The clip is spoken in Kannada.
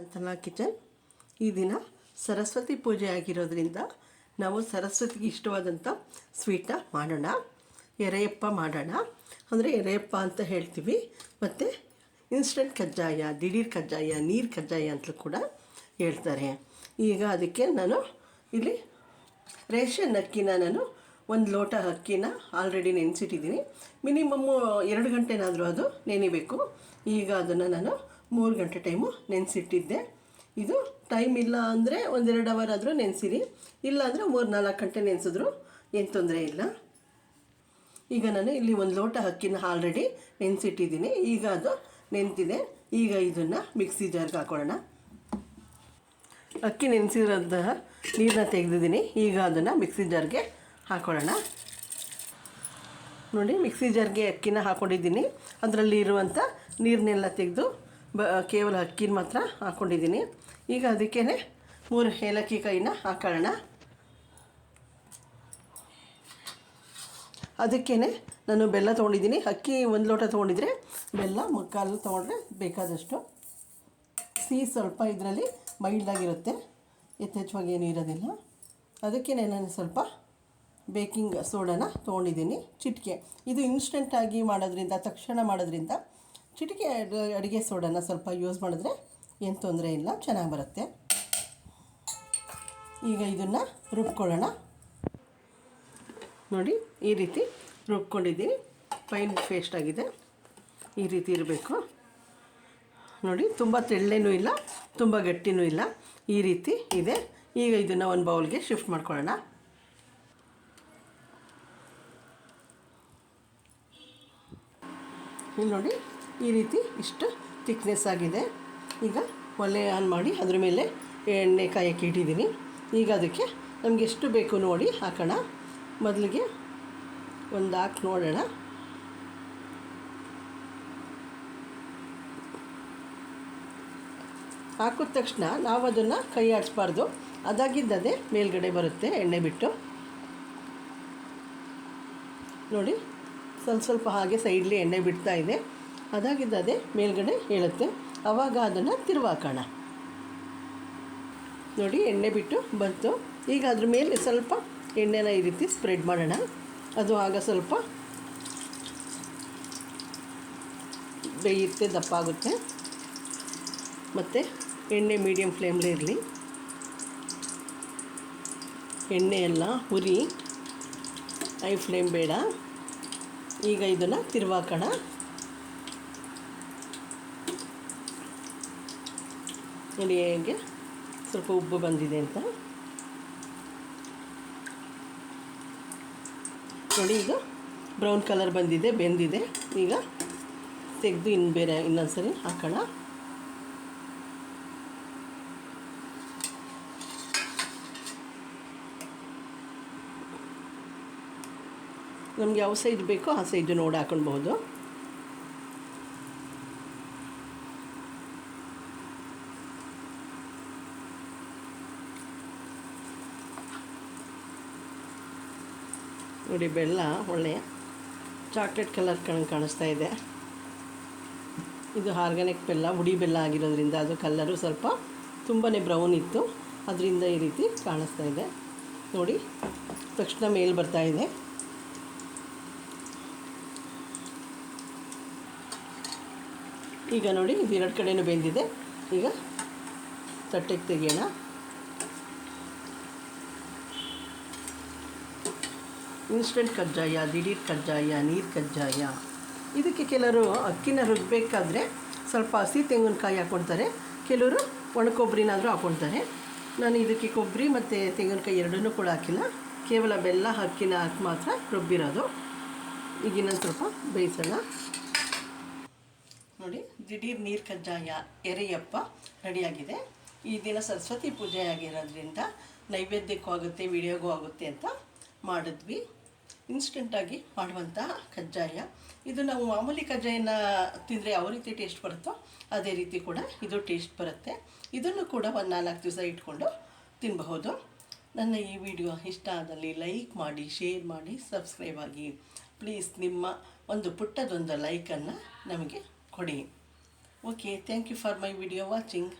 ಅಂತನಾ ಕಿಚನ್. ಈ ದಿನ ಸರಸ್ವತಿ ಪೂಜೆ ಆಗಿರೋದ್ರಿಂದ ನಾವು ಸರಸ್ವತಿಗೆ ಇಷ್ಟವಾದಂಥ ಸ್ವೀಟನ್ನ ಮಾಡೋಣ. ಎರೆಯಪ್ಪ ಮಾಡೋಣ. ಅಂದರೆ ಎರೆಯಪ್ಪ ಅಂತ ಹೇಳ್ತೀವಿ. ಮತ್ತು ಇನ್ಸ್ಟಂಟ್ ಕಜ್ಜಾಯ, ದಿಢೀರ್ ಕಜ್ಜಾಯ, ನೀರು ಕಜ್ಜಾಯ ಅಂತಲೂ ಕೂಡ ಹೇಳ್ತಾರೆ. ಈಗ ಅದಕ್ಕೆ ನಾನು ಇಲ್ಲಿ ರೇಷನ್ ಅಕ್ಕಿನ ನಾನು ಒಂದು ಲೋಟ ಅಕ್ಕಿನ ಆಲ್ರೆಡಿ ನೆನೆಸಿಟ್ಟಿದ್ದೀನಿ. ಮಿನಿಮಮ್ಮು ಎರಡು ಗಂಟೆನಾದರೂ ಅದು ನೆನಿಬೇಕು. ಈಗ ಅದನ್ನು ನಾನು ಮೂರು ಗಂಟೆ ಟೈಮು ನೆನೆಸಿಟ್ಟಿದ್ದೆ. ಇದು ಟೈಮ್ ಇಲ್ಲ ಅಂದರೆ ಒಂದೆರಡು ಅವರ್ ಆದರೂ ನೆನೆಸಿರಿ. ಇಲ್ಲ ಅಂದರೆ ಮೂರು ನಾಲ್ಕು ಗಂಟೆ ನೆನೆಸಿದ್ರು ಏನು ತೊಂದರೆ ಇಲ್ಲ. ಈಗ ನಾನು ಇಲ್ಲಿ ಒಂದು ಲೋಟ ಅಕ್ಕಿನ ಆಲ್ರೆಡಿ ನೆನೆಸಿಟ್ಟಿದ್ದೀನಿ. ಈಗ ಅದು ನೆನೆತಿದೆ. ಈಗ ಇದನ್ನು ಮಿಕ್ಸಿ ಜಾರ್ಗೆ ಹಾಕೊಳ್ಳೋಣ. ಅಕ್ಕಿ ನೆನೆಸಿರೋಂತಹ ನೀರನ್ನ ತೆಗೆದಿದ್ದೀನಿ. ಈಗ ಅದನ್ನು ಮಿಕ್ಸಿ ಜಾರ್ಗೆ ಹಾಕೊಳ್ಳೋಣ. ನೋಡಿ, ಮಿಕ್ಸಿ ಜಾರ್ಗೆ ಅಕ್ಕಿನ ಹಾಕ್ಕೊಂಡಿದ್ದೀನಿ ಅದರಲ್ಲಿ ಇರುವಂಥ ನೀರನ್ನೆಲ್ಲ ತೆಗೆದು ಬ ಕೇವಲ ಅಕ್ಕಿನ ಮಾತ್ರ ಹಾಕ್ಕೊಂಡಿದ್ದೀನಿ ಈಗ ಅದಕ್ಕೇ ಮೂರು ಏಲಕ್ಕಿ ಕೈನ ಹಾಕೋಣ ಅದಕ್ಕೇ ನಾನು ಬೆಲ್ಲ ತೊಗೊಂಡಿದ್ದೀನಿ. ಅಕ್ಕಿ ಒಂದು ಲೋಟ ತೊಗೊಂಡಿದ್ರೆ ಬೆಲ್ಲ ಮುಕ್ಕಾಲು ತೊಗೊಂಡ್ರೆ ಬೇಕಾದಷ್ಟು. ಸಿಹಿ ಸ್ವಲ್ಪ ಇದರಲ್ಲಿ ಮೈಲ್ಡಾಗಿರುತ್ತೆ. ಯಥೇಚ್ಛವಾಗಿ ಏನೂ ಇರೋದಿಲ್ಲ. ಅದಕ್ಕೆ ನಾನು ಸ್ವಲ್ಪ ಬೇಕಿಂಗ್ ಸೋಡಾನ ತೊಗೊಂಡಿದ್ದೀನಿ ಚಿಟಿಕೆ. ಇದು ಇನ್ಸ್ಟೆಂಟಾಗಿ ಮಾಡೋದ್ರಿಂದ, ತಕ್ಷಣ ಮಾಡೋದ್ರಿಂದ ಚಿಟಿಕೆ ಅಡ್- ಅಡುಗೆ ಸೋಡನ್ನ ಸ್ವಲ್ಪ ಯೂಸ್ ಮಾಡಿದ್ರೆ ಏನು ತೊಂದರೆ ಇಲ್ಲ, ಚೆನ್ನಾಗಿ ಬರುತ್ತೆ. ಈಗ ಇದನ್ನು ರುಬ್ಕೊಳ್ಳೋಣ. ನೋಡಿ, ಈ ರೀತಿ ರುಬ್ಕೊಂಡಿದ್ದೀನಿ ಫೈನ್ ಪೇಸ್ಟ್ ಆಗಿದೆ. ಈ ರೀತಿ ಇರಬೇಕು. ನೋಡಿ, ತುಂಬ ತೆಳ್ಳೇನೂ ಇಲ್ಲ, ತುಂಬ ಗಟ್ಟಿನೂ ಇಲ್ಲ. ಈ ರೀತಿ ಇದೆ. ಈಗ ಇದನ್ನು ಒಂದು ಬೌಲ್ಗೆ ಶಿಫ್ಟ್ ಮಾಡ್ಕೊಳ್ಳೋಣ. ಇಲ್ಲಿ ನೋಡಿ ಈ ರೀತಿ ಇಷ್ಟು ಥಿಕ್ನೆಸ್ ಆಗಿದೆ. ಈಗ ಒಲೆ ಆನ್ ಮಾಡಿ ಅದ್ರ ಮೇಲೆ ಎಣ್ಣೆ ಕಾಯಕ್ಕೆ ಇಟ್ಟಿದ್ದೀನಿ. ಈಗ ಅದಕ್ಕೆ ನಮ್ಗೆ ಎಷ್ಟು ಬೇಕು ನೋಡಿ ಹಾಕೋಣ. ಮೊದಲಿಗೆ ಒಂದು ಹಾಕಿ ನೋಡೋಣ. ಹಾಕಿದ ತಕ್ಷಣ ನಾವು ಅದನ್ನು ಕೈ ಆಡಿಸ್ಬಾರ್ದು. ಅದಾಗಿದ್ದದೇ ಮೇಲ್ಗಡೆ ಬರುತ್ತೆ ಎಣ್ಣೆ ಬಿಟ್ಟು. ನೋಡಿ, ಸ್ವಲ್ಪ ಸ್ವಲ್ಪ ಹಾಗೆ ಸೈಡ್ಲಿ ಎಣ್ಣೆ ಬಿಡ್ತಾ ಇದೆ. ಅದಾಗಿದ್ದದೇ ಮೇಲ್ಗಡೆ ಹೇಳುತ್ತೆ. ಅವಾಗ ಅದನ್ನು ತಿರುವಾಕೋಣ. ನೋಡಿ, ಎಣ್ಣೆ ಬಿಟ್ಟು ಬಂತು. ಈಗ ಅದ್ರ ಮೇಲೆ ಸ್ವಲ್ಪ ಎಣ್ಣೆನ ಈ ರೀತಿ ಸ್ಪ್ರೆಡ್ ಮಾಡೋಣ. ಅದು ಆಗ ಸ್ವಲ್ಪ ಬೇಯುತ್ತೆ, ದಪ್ಪ ಆಗುತ್ತೆ. ಮತ್ತು ಎಣ್ಣೆ ಮೀಡಿಯಮ್ ಫ್ಲೇಮ್ಲೇ ಇರಲಿ. ಎಣ್ಣೆ ಎಲ್ಲ ಹುರಿ ಐ ಫ್ಲೇಮ್ ಬೇಡ. ಈಗ ಇದನ್ನು ತಿರುವಾಕೋಣ. ನೋಡಿ ಹೇಗೆ ಸ್ವಲ್ಪ ಉಬ್ಬು ಬಂದಿದೆ ಅಂತ. ನೋಡಿ ಈಗ ಬ್ರೌನ್ ಕಲರ್ ಬಂದಿದೆ, ಬೆಂದಿದೆ. ಈಗ ತೆಗೆದು ಇನ್ನು ಬೇರೆ ಇನ್ನೊಂದ್ಸರಿ ಹಾಕೋಣ. ನಮಗೆ ಯಾವ ಸೈಜ್ ಬೇಕೋ ಆ ಸೈಡ್ ನೋಡಿ ಹಾಕೊಳ್ಬಹುದು. ನೋಡಿ, ಬೆಲ್ಲ ಒಳ್ಳೆಯ ಚಾಕ್ಲೇಟ್ ಕಲರ್ ಕಣ್ ಕಾಣಿಸ್ತಾ ಇದೆ. ಇದು ಆರ್ಗ್ಯಾನಿಕ್ ಬೆಲ್ಲ, ಹುಡಿ ಬೆಲ್ಲ ಆಗಿರೋದ್ರಿಂದ ಅದು ಕಲ್ಲರು ಸ್ವಲ್ಪ ತುಂಬಾ ಬ್ರೌನ್ ಇತ್ತು. ಅದರಿಂದ ಈ ರೀತಿ ಕಾಣಿಸ್ತಾ ಇದೆ. ನೋಡಿ, ತಕ್ಷಣ ಮೇಲ್ ಬರ್ತಾ ಇದೆ. ಈಗ ನೋಡಿ, ಇದು ಎರಡು ಕಡೆಯೂ ಬೆಂದಿದೆ. ಈಗ ತಟ್ಟೆಗೆ ತೆಗಿಯೋಣ. ಇನ್ಸ್ಟೆಂಟ್ ಕಜ್ಜಾಯ, ದಿಢೀರ್ ಕಜ್ಜಾಯ, ನೀರು ಕಜ್ಜಾಯ. ಇದಕ್ಕೆ ಕೆಲವರು ಅಕ್ಕಿನ ರುಬ್ಬಬೇಕಾದ್ರೆ ಸ್ವಲ್ಪ ಹಸಿ ತೆಂಗಿನಕಾಯಿ ಹಾಕ್ಕೊಳ್ತಾರೆ ಕೆಲವರು ಒಣ ಕೊಬ್ಬರಿನಾದರೂ ಹಾಕ್ಕೊಳ್ತಾರೆ ನಾನು ಇದಕ್ಕೆ ಕೊಬ್ಬರಿ ಮತ್ತು ತೆಂಗಿನಕಾಯಿ ಎರಡನ್ನೂ ಕೂಡ ಹಾಕಿಲ್ಲ. ಕೇವಲ ಬೆಲ್ಲ, ಅಕ್ಕಿನ ಹಾಕಿ ಮಾತ್ರ ರುಬ್ಬಿರೋದು. ಈಗಿನ ಸ್ವಲ್ಪ ಬೇಯಿಸೋಣ. ನೋಡಿ, ದಿಢೀರ್ ನೀರು ಕಜ್ಜಾಯ ಎರೆಯಪ್ಪ ರೆಡಿಯಾಗಿದೆ. ಈ ದಿನ ಸರಸ್ವತಿ ಪೂಜೆ ಆಗಿರೋದ್ರಿಂದ ನೈವೇದ್ಯಕ್ಕೂ ಆಗುತ್ತೆ ವಿಡಿಯೋಗೂ ಆಗುತ್ತೆ ಅಂತ ಮಾಡಿದ್ವಿ. ಇನ್ಸ್ಟೆಂಟಾಗಿ ಮಾಡುವಂತಹ ಕಜ್ಜಾಯ. ಇದು ನಾವು ಮಾಮೂಲಿ ಕಜ್ಜಾಯನ ತಿಂದರೆ ಯಾವ ರೀತಿ ಟೇಸ್ಟ್ ಬರುತ್ತೋ ಅದೇ ರೀತಿ ಕೂಡ ಇದು ಟೇಸ್ಟ್ ಬರುತ್ತೆ. ಇದನ್ನು ಕೂಡ ಒಂದು ನಾಲ್ಕು ದಿವಸ ಇಟ್ಕೊಂಡು ತಿನ್ನಬಹುದು ನನ್ನ ಈ ವಿಡಿಯೋ ಇಷ್ಟ ಆದಲ್ಲಿ ಲೈಕ್ ಮಾಡಿ ಶೇರ್ ಮಾಡಿ ಸಬ್ಸ್ಕ್ರೈಬ್ ಆಗಿ. ಪ್ಲೀಸ್ ನಿಮ್ಮ ಒಂದು ಪುಟ್ಟದೊಂದು ಲೈಕನ್ನು ನಮಗೆ ಕೊಡಿ. Okay thank you for my video watching